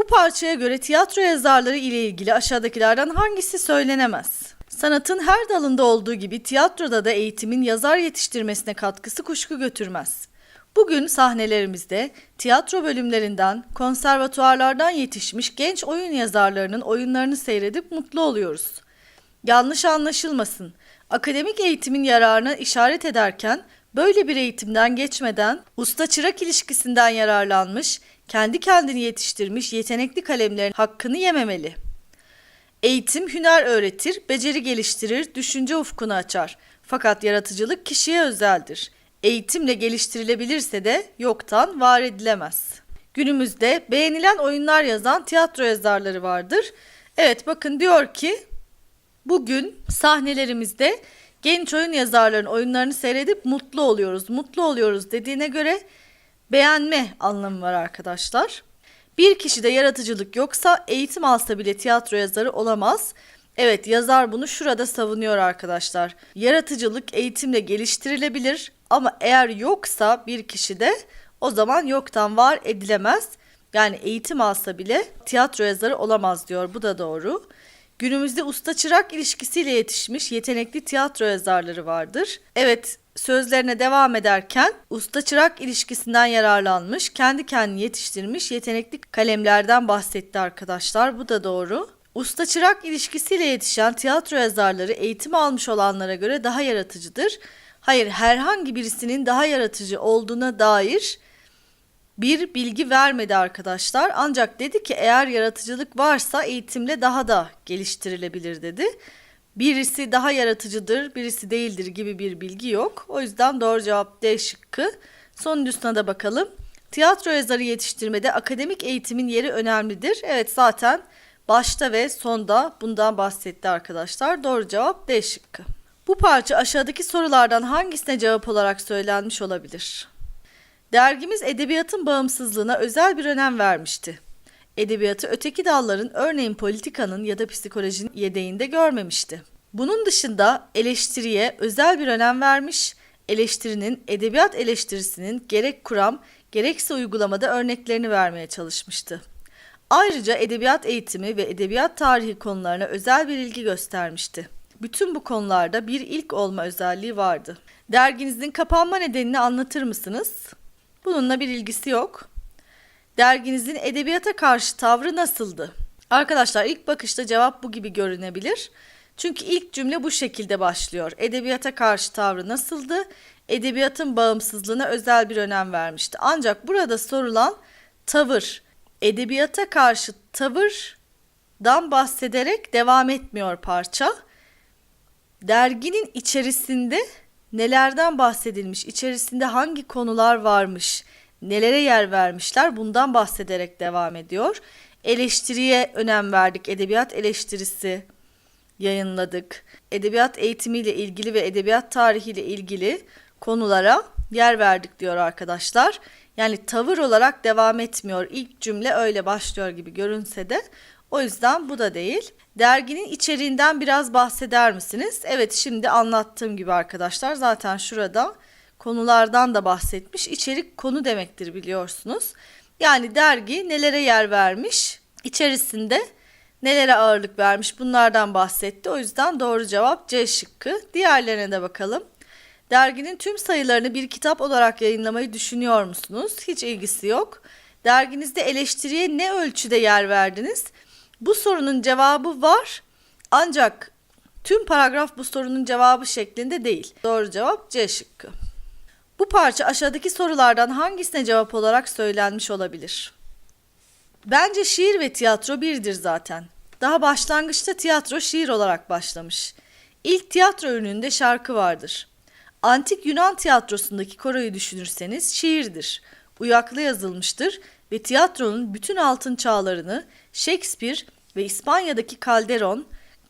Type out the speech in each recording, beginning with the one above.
Bu parçaya göre tiyatro yazarları ile ilgili aşağıdakilerden hangisi söylenemez? Sanatın her dalında olduğu gibi tiyatroda da eğitimin yazar yetiştirmesine katkısı kuşku götürmez. Bugün sahnelerimizde tiyatro bölümlerinden, konservatuarlardan yetişmiş genç oyun yazarlarının oyunlarını seyredip mutlu oluyoruz. Yanlış anlaşılmasın. Akademik eğitimin yararına işaret ederken böyle bir eğitimden geçmeden usta çırak ilişkisinden yararlanmış, kendi kendini yetiştirmiş yetenekli kalemlerin hakkını yememeli. Eğitim hüner öğretir, beceri geliştirir, düşünce ufkunu açar. Fakat yaratıcılık kişiye özeldir. Eğitimle geliştirilebilirse de yoktan var edilemez. Günümüzde beğenilen oyunlar yazan tiyatro yazarları vardır. Evet bakın diyor ki Bugün sahnelerimizde genç oyun yazarlarının oyunlarını seyredip mutlu oluyoruz. Mutlu oluyoruz dediğine göre beğenme anlamı var arkadaşlar. Bir kişide yaratıcılık yoksa eğitim alsa bile tiyatro yazarı olamaz. Evet yazar bunu şurada savunuyor arkadaşlar. Yaratıcılık eğitimle geliştirilebilir ama eğer yoksa bir kişide o zaman yoktan var edilemez. Yani eğitim alsa bile tiyatro yazarı olamaz diyor. Bu da doğru. Günümüzde usta çırak ilişkisiyle yetişmiş yetenekli tiyatro yazarları vardır. Evet, sözlerine devam ederken usta çırak ilişkisinden yararlanmış, kendi kendini yetiştirmiş yetenekli kalemlerden bahsetti arkadaşlar. Bu da doğru. Usta çırak ilişkisiyle yetişen tiyatro yazarları eğitim almış olanlara göre daha yaratıcıdır. Hayır, herhangi birisinin daha yaratıcı olduğuna dair bir bilgi vermedi arkadaşlar. Ancak dedi ki eğer yaratıcılık varsa eğitimle daha da geliştirilebilir dedi. Birisi daha yaratıcıdır, birisi değildir gibi bir bilgi yok. O yüzden doğru cevap D şıkkı. Sonuncusuna da bakalım. Tiyatro yazarı yetiştirmede akademik eğitimin yeri önemlidir. Evet zaten başta ve sonda bundan bahsetti arkadaşlar. Doğru cevap D şıkkı. Bu parça aşağıdaki sorulardan hangisine cevap olarak söylenmiş olabilir? Dergimiz edebiyatın bağımsızlığına özel bir önem vermişti. Edebiyatı öteki dalların örneğin politikanın ya da psikolojinin yedeğinde görmemişti. Bunun dışında eleştiriye özel bir önem vermiş, eleştirinin edebiyat eleştirisinin gerek kuram gerekse uygulamada örneklerini vermeye çalışmıştı. Ayrıca edebiyat eğitimi ve edebiyat tarihi konularına özel bir ilgi göstermişti. Bütün bu konularda bir ilk olma özelliği vardı. Derginizin kapanma nedenini anlatır mısınız? Bununla bir ilgisi yok. Derginizin edebiyata karşı tavrı nasıldı? Arkadaşlar ilk bakışta cevap bu gibi görünebilir. Çünkü ilk cümle bu şekilde başlıyor. Edebiyata karşı tavrı nasıldı? Edebiyatın bağımsızlığına özel bir önem vermişti. Ancak burada sorulan tavır, edebiyata karşı tavırdan bahsederek devam etmiyor parça. Derginin içerisinde nelerden bahsedilmiş, içerisinde hangi konular varmış, nelere yer vermişler bundan bahsederek devam ediyor. Eleştiriye önem verdik, edebiyat eleştirisi yayınladık. Edebiyat eğitimiyle ilgili ve edebiyat tarihiyle ilgili konulara yer verdik diyor arkadaşlar. Yani tavır olarak devam etmiyor. İlk cümle öyle başlıyor gibi görünse de o yüzden bu da değil. Derginin içeriğinden biraz bahseder misiniz? Evet şimdi anlattığım gibi arkadaşlar zaten şurada konulardan da bahsetmiş. İçerik konu demektir biliyorsunuz. Yani dergi nelere yer vermiş? İçerisinde nelere ağırlık vermiş? Bunlardan bahsetti. O yüzden doğru cevap C şıkkı. Diğerlerine de bakalım. Derginin tüm sayılarını bir kitap olarak yayınlamayı düşünüyor musunuz? Hiç ilgisi yok. Derginizde eleştiriye ne ölçüde yer verdiniz? Bu sorunun cevabı var ancak tüm paragraf bu sorunun cevabı şeklinde değil. Doğru cevap C şıkkı. Bu parça aşağıdaki sorulardan hangisine cevap olarak söylenmiş olabilir? Bence şiir ve tiyatro birdir zaten. Daha başlangıçta tiyatro şiir olarak başlamış. İlk tiyatro ürününde şarkı vardır. Antik Yunan tiyatrosundaki koroyu düşünürseniz şiirdir. Uyaklı yazılmıştır ve tiyatronun bütün altın çağlarını Shakespeare ve İspanya'daki Calderon,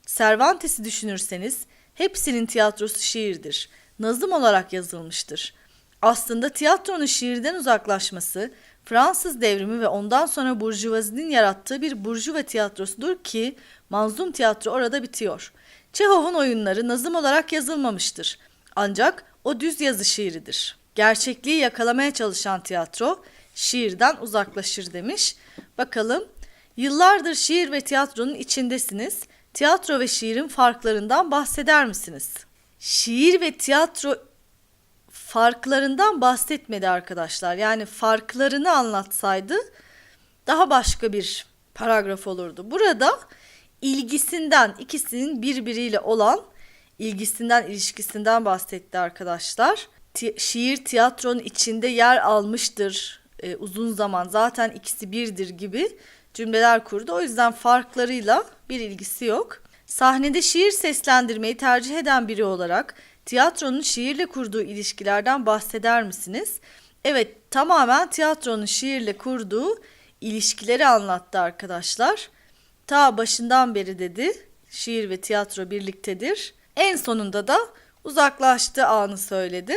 Cervantes'i düşünürseniz hepsinin tiyatrosu şiirdir. Nazım olarak yazılmıştır. Aslında tiyatronun şiirden uzaklaşması Fransız devrimi ve ondan sonra burjuvazinin yarattığı bir burjuva tiyatrosudur ki manzum tiyatro orada bitiyor. Çehov'un oyunları nazım olarak yazılmamıştır. Ancak o düz yazı şiiridir. Gerçekliği yakalamaya çalışan tiyatro şiirden uzaklaşır demiş. Bakalım Yıllardır şiir ve tiyatronun içindesiniz. Tiyatro ve şiirin farklarından bahseder misiniz? Şiir ve tiyatro farklarından bahsetmedi arkadaşlar. Yani farklarını anlatsaydı daha başka bir paragraf olurdu. Burada ilgisinden ikisinin birbiriyle olan ilgisinden ilişkisinden bahsetti arkadaşlar. Ti- şiir tiyatronun içinde yer almıştır e, uzun zaman zaten ikisi birdir gibi cümleler kurdu. O yüzden farklarıyla bir ilgisi yok. Sahnede şiir seslendirmeyi tercih eden biri olarak tiyatronun şiirle kurduğu ilişkilerden bahseder misiniz? Evet, tamamen tiyatronun şiirle kurduğu ilişkileri anlattı arkadaşlar. Ta başından beri dedi, şiir ve tiyatro birliktedir. En sonunda da uzaklaştığı anı söyledi.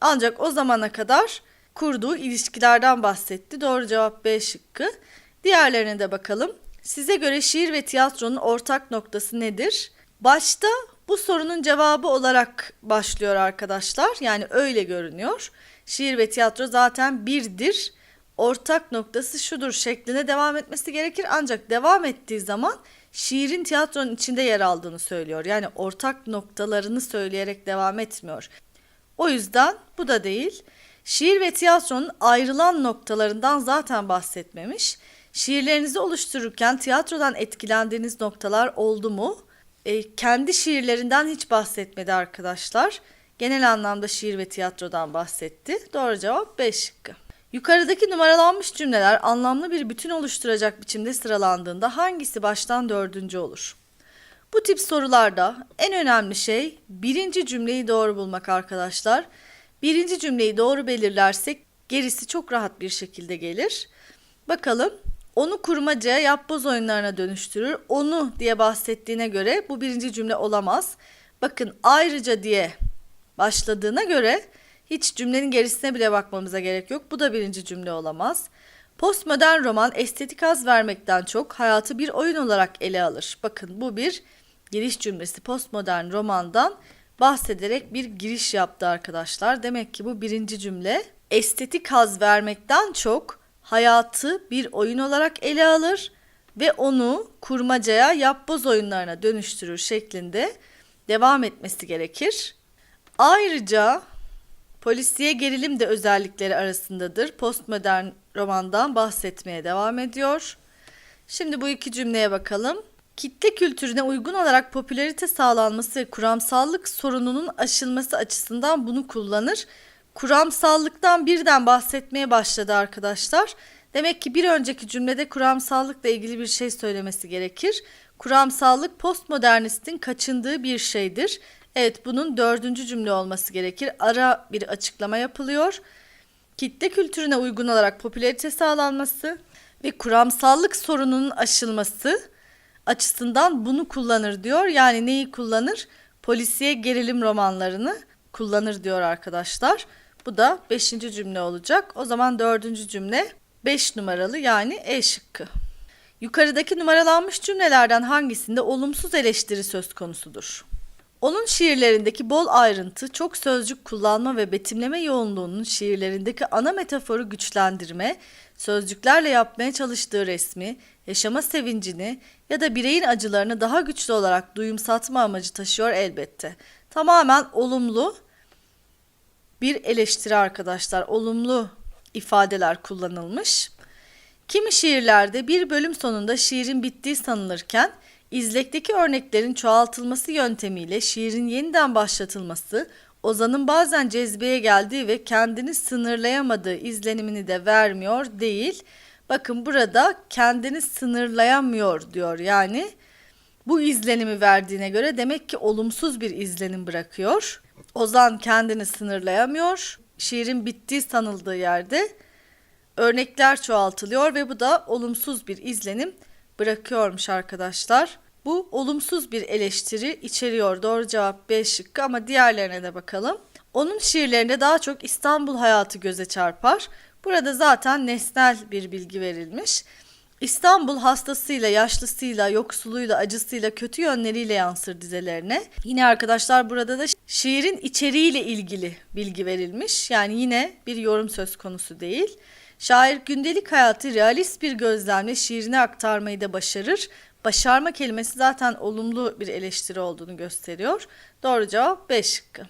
Ancak o zamana kadar kurduğu ilişkilerden bahsetti. Doğru cevap B şıkkı. Diğerlerine de bakalım. Size göre şiir ve tiyatronun ortak noktası nedir? Başta bu sorunun cevabı olarak başlıyor arkadaşlar. Yani öyle görünüyor. Şiir ve tiyatro zaten birdir. Ortak noktası şudur şekline devam etmesi gerekir. Ancak devam ettiği zaman şiirin tiyatronun içinde yer aldığını söylüyor. Yani ortak noktalarını söyleyerek devam etmiyor. O yüzden bu da değil. Şiir ve tiyatronun ayrılan noktalarından zaten bahsetmemiş. Şiirlerinizi oluştururken tiyatrodan etkilendiğiniz noktalar oldu mu? E, kendi şiirlerinden hiç bahsetmedi arkadaşlar. Genel anlamda şiir ve tiyatrodan bahsetti. Doğru cevap B şıkkı. Yukarıdaki numaralanmış cümleler anlamlı bir bütün oluşturacak biçimde sıralandığında hangisi baştan dördüncü olur? Bu tip sorularda en önemli şey birinci cümleyi doğru bulmak arkadaşlar. Birinci cümleyi doğru belirlersek gerisi çok rahat bir şekilde gelir. Bakalım onu kurmacaya yapboz oyunlarına dönüştürür. Onu diye bahsettiğine göre bu birinci cümle olamaz. Bakın ayrıca diye başladığına göre hiç cümlenin gerisine bile bakmamıza gerek yok. Bu da birinci cümle olamaz. Postmodern roman estetik haz vermekten çok hayatı bir oyun olarak ele alır. Bakın bu bir giriş cümlesi postmodern romandan bahsederek bir giriş yaptı arkadaşlar. Demek ki bu birinci cümle estetik haz vermekten çok hayatı bir oyun olarak ele alır ve onu kurmacaya yapboz oyunlarına dönüştürür şeklinde devam etmesi gerekir. Ayrıca polisiye gerilim de özellikleri arasındadır. Postmodern romandan bahsetmeye devam ediyor. Şimdi bu iki cümleye bakalım. Kitle kültürüne uygun olarak popülarite sağlanması ve kuramsallık sorununun aşılması açısından bunu kullanır. Kuramsallıktan birden bahsetmeye başladı arkadaşlar. Demek ki bir önceki cümlede kuramsallıkla ilgili bir şey söylemesi gerekir. Kuramsallık postmodernistin kaçındığı bir şeydir. Evet bunun dördüncü cümle olması gerekir. Ara bir açıklama yapılıyor. Kitle kültürüne uygun olarak popülarite sağlanması ve kuramsallık sorununun aşılması açısından bunu kullanır diyor. Yani neyi kullanır? Polisiye gerilim romanlarını kullanır diyor arkadaşlar. Bu da 5. cümle olacak. O zaman 4. cümle 5 numaralı yani E şıkkı. Yukarıdaki numaralanmış cümlelerden hangisinde olumsuz eleştiri söz konusudur? Onun şiirlerindeki bol ayrıntı, çok sözcük kullanma ve betimleme yoğunluğunun şiirlerindeki ana metaforu güçlendirme, sözcüklerle yapmaya çalıştığı resmi, yaşama sevincini ya da bireyin acılarını daha güçlü olarak duyumsatma amacı taşıyor elbette. Tamamen olumlu bir eleştiri arkadaşlar. Olumlu ifadeler kullanılmış. Kimi şiirlerde bir bölüm sonunda şiirin bittiği sanılırken izlekteki örneklerin çoğaltılması yöntemiyle şiirin yeniden başlatılması ozanın bazen cezbeye geldiği ve kendini sınırlayamadığı izlenimini de vermiyor değil. Bakın burada kendini sınırlayamıyor diyor. Yani bu izlenimi verdiğine göre demek ki olumsuz bir izlenim bırakıyor. Ozan kendini sınırlayamıyor. Şiirin bittiği sanıldığı yerde örnekler çoğaltılıyor ve bu da olumsuz bir izlenim bırakıyormuş arkadaşlar. Bu olumsuz bir eleştiri içeriyor. Doğru cevap B şıkkı ama diğerlerine de bakalım. Onun şiirlerinde daha çok İstanbul hayatı göze çarpar. Burada zaten nesnel bir bilgi verilmiş. İstanbul hastasıyla, yaşlısıyla, yoksuluyla, acısıyla, kötü yönleriyle yansır dizelerine. Yine arkadaşlar burada da şiirin içeriğiyle ilgili bilgi verilmiş. Yani yine bir yorum söz konusu değil. Şair gündelik hayatı realist bir gözlemle şiirine aktarmayı da başarır. Başarma kelimesi zaten olumlu bir eleştiri olduğunu gösteriyor. Doğru cevap B şıkkı.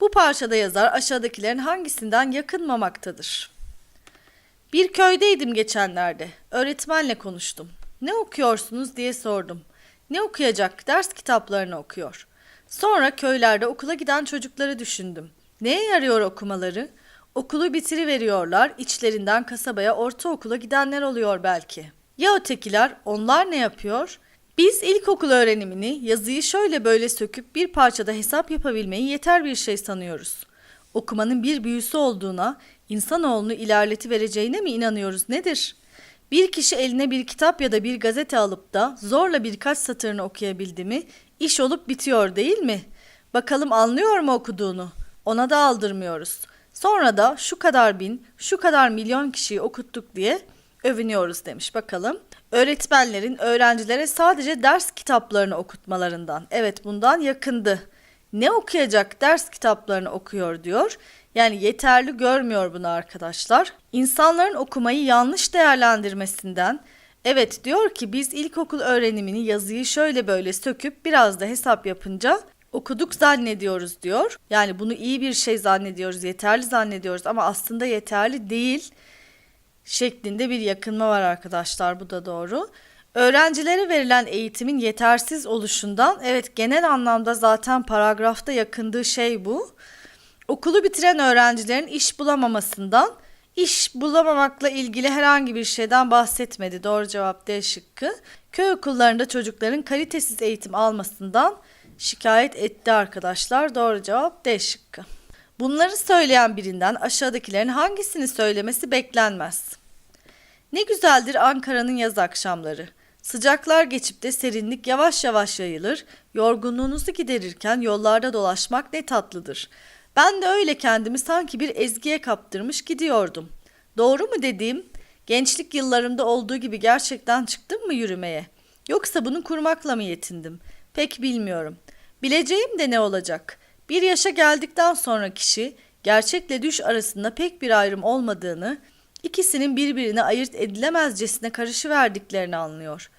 Bu parçada yazar aşağıdakilerin hangisinden yakınmamaktadır? Bir köydeydim geçenlerde. Öğretmenle konuştum. Ne okuyorsunuz diye sordum. Ne okuyacak? Ders kitaplarını okuyor. Sonra köylerde okula giden çocukları düşündüm. Neye yarıyor okumaları? Okulu bitiriveriyorlar, içlerinden kasabaya, ortaokula gidenler oluyor belki. Ya ötekiler, onlar ne yapıyor? Biz ilkokul öğrenimini, yazıyı şöyle böyle söküp bir parçada hesap yapabilmeyi yeter bir şey sanıyoruz. Okumanın bir büyüsü olduğuna, insanoğlunu ilerleti vereceğine mi inanıyoruz nedir? Bir kişi eline bir kitap ya da bir gazete alıp da zorla birkaç satırını okuyabildi mi, iş olup bitiyor değil mi? Bakalım anlıyor mu okuduğunu? Ona da aldırmıyoruz. Sonra da şu kadar bin, şu kadar milyon kişiyi okuttuk diye övünüyoruz demiş bakalım. Öğretmenlerin öğrencilere sadece ders kitaplarını okutmalarından. Evet bundan yakındı. Ne okuyacak ders kitaplarını okuyor diyor. Yani yeterli görmüyor bunu arkadaşlar. İnsanların okumayı yanlış değerlendirmesinden evet diyor ki biz ilkokul öğrenimini yazıyı şöyle böyle söküp biraz da hesap yapınca okuduk zannediyoruz diyor. Yani bunu iyi bir şey zannediyoruz, yeterli zannediyoruz ama aslında yeterli değil şeklinde bir yakınma var arkadaşlar. Bu da doğru. Öğrencilere verilen eğitimin yetersiz oluşundan evet genel anlamda zaten paragrafta yakındığı şey bu. Okulu bitiren öğrencilerin iş bulamamasından iş bulamamakla ilgili herhangi bir şeyden bahsetmedi. Doğru cevap D şıkkı. Köy okullarında çocukların kalitesiz eğitim almasından şikayet etti arkadaşlar. Doğru cevap D şıkkı. Bunları söyleyen birinden aşağıdakilerin hangisini söylemesi beklenmez. Ne güzeldir Ankara'nın yaz akşamları. Sıcaklar geçip de serinlik yavaş yavaş yayılır, yorgunluğunuzu giderirken yollarda dolaşmak ne tatlıdır. Ben de öyle kendimi sanki bir ezgiye kaptırmış gidiyordum. Doğru mu dediğim, gençlik yıllarımda olduğu gibi gerçekten çıktım mı yürümeye? Yoksa bunu kurmakla mı yetindim? Pek bilmiyorum. Bileceğim de ne olacak? Bir yaşa geldikten sonra kişi gerçekle düş arasında pek bir ayrım olmadığını, ikisinin birbirine ayırt edilemezcesine karışıverdiklerini anlıyor.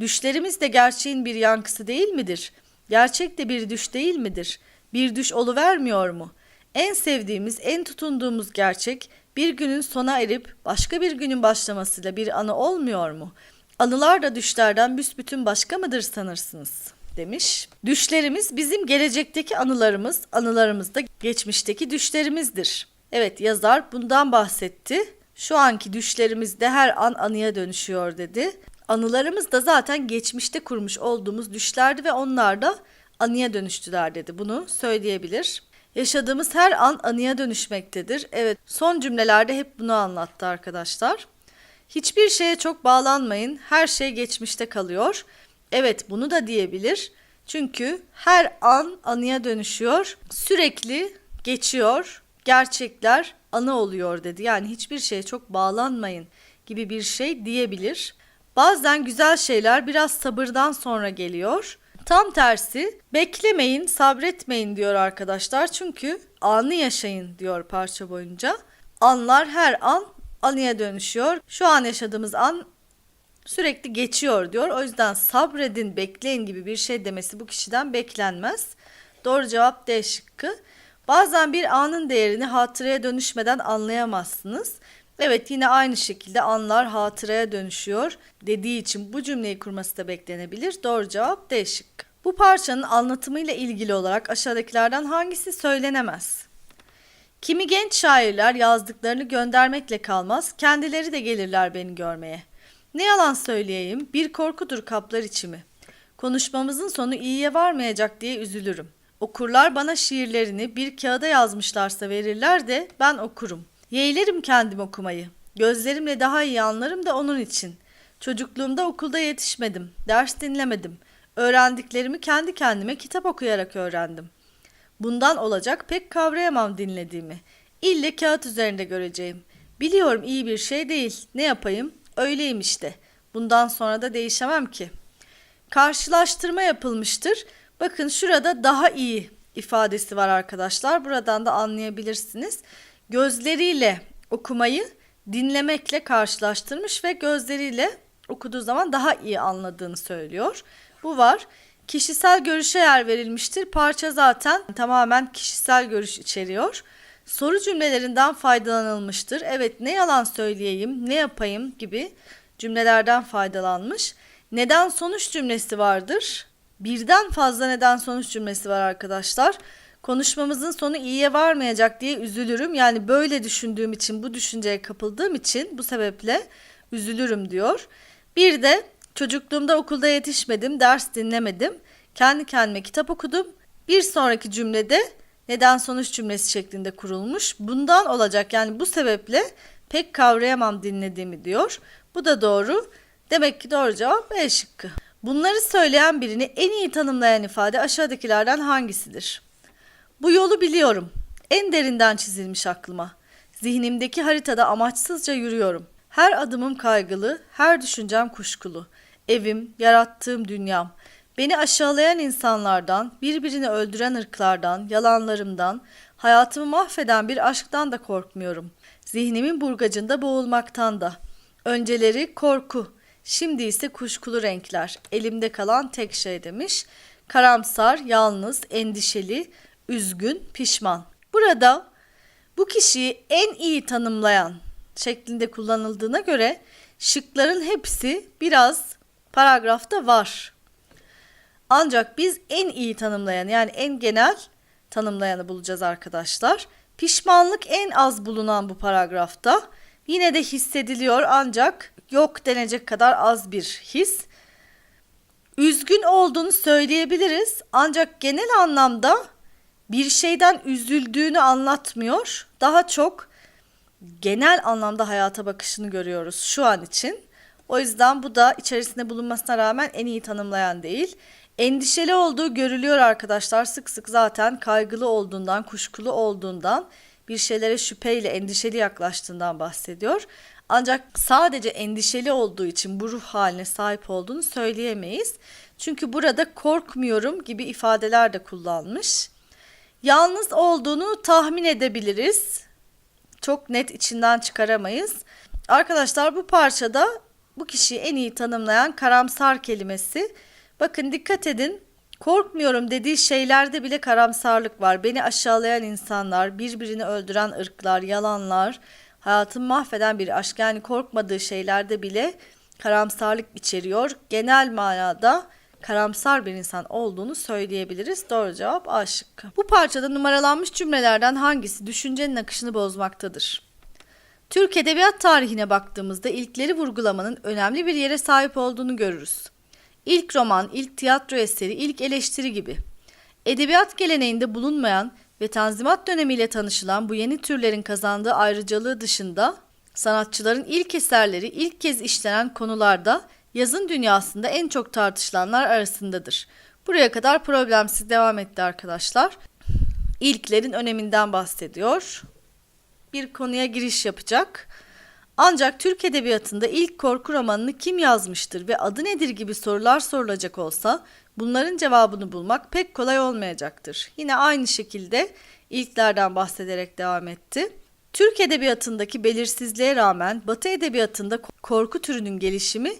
Düşlerimiz de gerçeğin bir yankısı değil midir? Gerçek de bir düş değil midir? Bir düş oluvermiyor mu? En sevdiğimiz, en tutunduğumuz gerçek bir günün sona erip başka bir günün başlamasıyla bir anı olmuyor mu? Anılar da düşlerden büsbütün başka mıdır sanırsınız?'' Demiş. Düşlerimiz bizim gelecekteki anılarımız, anılarımız da geçmişteki düşlerimizdir. Evet yazar bundan bahsetti. Şu anki düşlerimiz de her an anıya dönüşüyor dedi. Anılarımız da zaten geçmişte kurmuş olduğumuz düşlerdi ve onlar da anıya dönüştüler dedi. Bunu söyleyebilir. Yaşadığımız her an anıya dönüşmektedir. Evet son cümlelerde hep bunu anlattı arkadaşlar. Hiçbir şeye çok bağlanmayın. Her şey geçmişte kalıyor. Evet bunu da diyebilir. Çünkü her an anıya dönüşüyor. Sürekli geçiyor. Gerçekler anı oluyor dedi. Yani hiçbir şeye çok bağlanmayın gibi bir şey diyebilir. Bazen güzel şeyler biraz sabırdan sonra geliyor. Tam tersi beklemeyin, sabretmeyin diyor arkadaşlar. Çünkü anı yaşayın diyor parça boyunca. Anlar her an anıya dönüşüyor. Şu an yaşadığımız an sürekli geçiyor diyor. O yüzden sabredin, bekleyin gibi bir şey demesi bu kişiden beklenmez. Doğru cevap D şıkkı. Bazen bir anın değerini hatıraya dönüşmeden anlayamazsınız. Evet yine aynı şekilde anlar hatıraya dönüşüyor dediği için bu cümleyi kurması da beklenebilir. Doğru cevap D şıkkı. Bu parçanın anlatımıyla ilgili olarak aşağıdakilerden hangisi söylenemez? Kimi genç şairler yazdıklarını göndermekle kalmaz, kendileri de gelirler beni görmeye. Ne yalan söyleyeyim, bir korkudur kaplar içimi. Konuşmamızın sonu iyiye varmayacak diye üzülürüm. Okurlar bana şiirlerini bir kağıda yazmışlarsa verirler de ben okurum. Yeğlerim kendim okumayı. Gözlerimle daha iyi anlarım da onun için. Çocukluğumda okulda yetişmedim, ders dinlemedim. Öğrendiklerimi kendi kendime kitap okuyarak öğrendim. Bundan olacak pek kavrayamam dinlediğimi. İlle kağıt üzerinde göreceğim. Biliyorum iyi bir şey değil. Ne yapayım? Öyleyim işte. Bundan sonra da değişemem ki. Karşılaştırma yapılmıştır. Bakın şurada daha iyi ifadesi var arkadaşlar. Buradan da anlayabilirsiniz. Gözleriyle okumayı dinlemekle karşılaştırmış ve gözleriyle okuduğu zaman daha iyi anladığını söylüyor. Bu var. Kişisel görüşe yer verilmiştir. Parça zaten tamamen kişisel görüş içeriyor. Soru cümlelerinden faydalanılmıştır. Evet ne yalan söyleyeyim, ne yapayım gibi cümlelerden faydalanmış. Neden sonuç cümlesi vardır. Birden fazla neden sonuç cümlesi var arkadaşlar. Konuşmamızın sonu iyiye varmayacak diye üzülürüm. Yani böyle düşündüğüm için, bu düşünceye kapıldığım için bu sebeple üzülürüm diyor. Bir de çocukluğumda okulda yetişmedim, ders dinlemedim. Kendi kendime kitap okudum. Bir sonraki cümlede neden sonuç cümlesi şeklinde kurulmuş. Bundan olacak yani bu sebeple pek kavrayamam dinlediğimi diyor. Bu da doğru. Demek ki doğru cevap E şıkkı. Bunları söyleyen birini en iyi tanımlayan ifade aşağıdakilerden hangisidir? Bu yolu biliyorum. En derinden çizilmiş aklıma. Zihnimdeki haritada amaçsızca yürüyorum. Her adımım kaygılı, her düşüncem kuşkulu. Evim, yarattığım dünyam. Beni aşağılayan insanlardan, birbirini öldüren ırklardan, yalanlarımdan, hayatımı mahveden bir aşktan da korkmuyorum. Zihnimin burgacında boğulmaktan da. Önceleri korku, şimdi ise kuşkulu renkler. Elimde kalan tek şey demiş. Karamsar, yalnız, endişeli, üzgün, pişman. Burada bu kişiyi en iyi tanımlayan şeklinde kullanıldığına göre şıkların hepsi biraz paragrafta var. Ancak biz en iyi tanımlayan yani en genel tanımlayanı bulacağız arkadaşlar. Pişmanlık en az bulunan bu paragrafta. Yine de hissediliyor ancak yok denecek kadar az bir his. Üzgün olduğunu söyleyebiliriz ancak genel anlamda bir şeyden üzüldüğünü anlatmıyor. Daha çok genel anlamda hayata bakışını görüyoruz şu an için. O yüzden bu da içerisinde bulunmasına rağmen en iyi tanımlayan değil. Endişeli olduğu görülüyor arkadaşlar. Sık sık zaten kaygılı olduğundan, kuşkulu olduğundan, bir şeylere şüpheyle, endişeli yaklaştığından bahsediyor. Ancak sadece endişeli olduğu için bu ruh haline sahip olduğunu söyleyemeyiz. Çünkü burada korkmuyorum gibi ifadeler de kullanmış. Yalnız olduğunu tahmin edebiliriz. Çok net içinden çıkaramayız. Arkadaşlar bu parçada bu kişiyi en iyi tanımlayan karamsar kelimesi. Bakın dikkat edin. Korkmuyorum dediği şeylerde bile karamsarlık var. Beni aşağılayan insanlar, birbirini öldüren ırklar, yalanlar, hayatımı mahveden bir aşk. Yani korkmadığı şeylerde bile karamsarlık içeriyor. Genel manada karamsar bir insan olduğunu söyleyebiliriz. Doğru cevap A şıkkı. Bu parçada numaralanmış cümlelerden hangisi düşüncenin akışını bozmaktadır? Türk Edebiyat tarihine baktığımızda ilkleri vurgulamanın önemli bir yere sahip olduğunu görürüz. İlk roman, ilk tiyatro eseri, ilk eleştiri gibi. Edebiyat geleneğinde bulunmayan ve Tanzimat dönemiyle tanışılan bu yeni türlerin kazandığı ayrıcalığı dışında sanatçıların ilk eserleri ilk kez işlenen konularda yazın dünyasında en çok tartışılanlar arasındadır. Buraya kadar problemsiz devam etti arkadaşlar. İlklerin öneminden bahsediyor. Bir konuya giriş yapacak. Ancak Türk Edebiyatı'nda ilk korku romanını kim yazmıştır ve adı nedir gibi sorular sorulacak olsa bunların cevabını bulmak pek kolay olmayacaktır. Yine aynı şekilde ilklerden bahsederek devam etti. Türk Edebiyatı'ndaki belirsizliğe rağmen Batı Edebiyatı'nda korku türünün gelişimi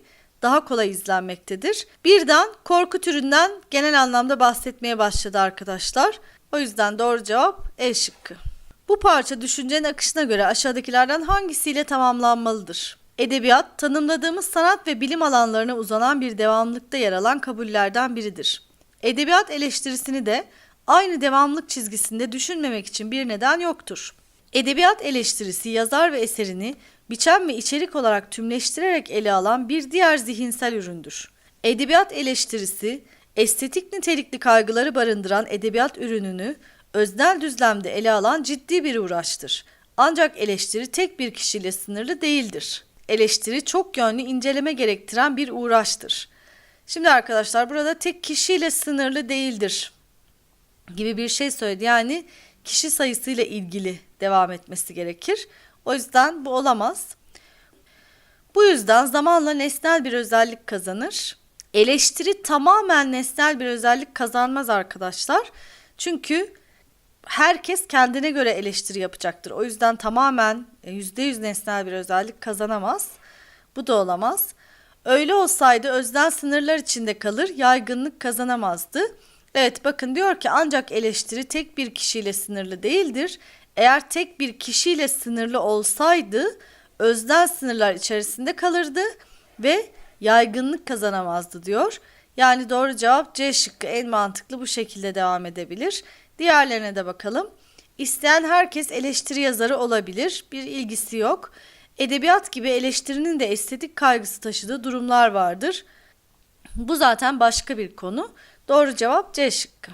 daha kolay izlenmektedir. Birden korku türünden genel anlamda bahsetmeye başladı arkadaşlar. O yüzden doğru cevap E şıkkı. Bu parça düşüncenin akışına göre aşağıdakilerden hangisiyle tamamlanmalıdır? Edebiyat, tanımladığımız sanat ve bilim alanlarına uzanan bir devamlıkta yer alan kabullerden biridir. Edebiyat eleştirisini de aynı devamlık çizgisinde düşünmemek için bir neden yoktur. Edebiyat eleştirisi yazar ve eserini biçem ve içerik olarak tümleştirerek ele alan bir diğer zihinsel üründür. Edebiyat eleştirisi, estetik nitelikli kaygıları barındıran edebiyat ürününü öznel düzlemde ele alan ciddi bir uğraştır. Ancak eleştiri tek bir kişiyle sınırlı değildir. Eleştiri çok yönlü inceleme gerektiren bir uğraştır. Şimdi arkadaşlar burada tek kişiyle sınırlı değildir gibi bir şey söyledi. Yani kişi sayısıyla ilgili devam etmesi gerekir. O yüzden bu olamaz. Bu yüzden zamanla nesnel bir özellik kazanır. Eleştiri tamamen nesnel bir özellik kazanmaz arkadaşlar. Çünkü herkes kendine göre eleştiri yapacaktır. O yüzden tamamen e, %100 nesnel bir özellik kazanamaz. Bu da olamaz. Öyle olsaydı özden sınırlar içinde kalır, yaygınlık kazanamazdı. Evet bakın diyor ki ancak eleştiri tek bir kişiyle sınırlı değildir. Eğer tek bir kişiyle sınırlı olsaydı özden sınırlar içerisinde kalırdı ve yaygınlık kazanamazdı diyor. Yani doğru cevap C şıkkı en mantıklı bu şekilde devam edebilir. Diğerlerine de bakalım. İsteyen herkes eleştiri yazarı olabilir. Bir ilgisi yok. Edebiyat gibi eleştirinin de estetik kaygısı taşıdığı durumlar vardır. Bu zaten başka bir konu. Doğru cevap C şıkkı.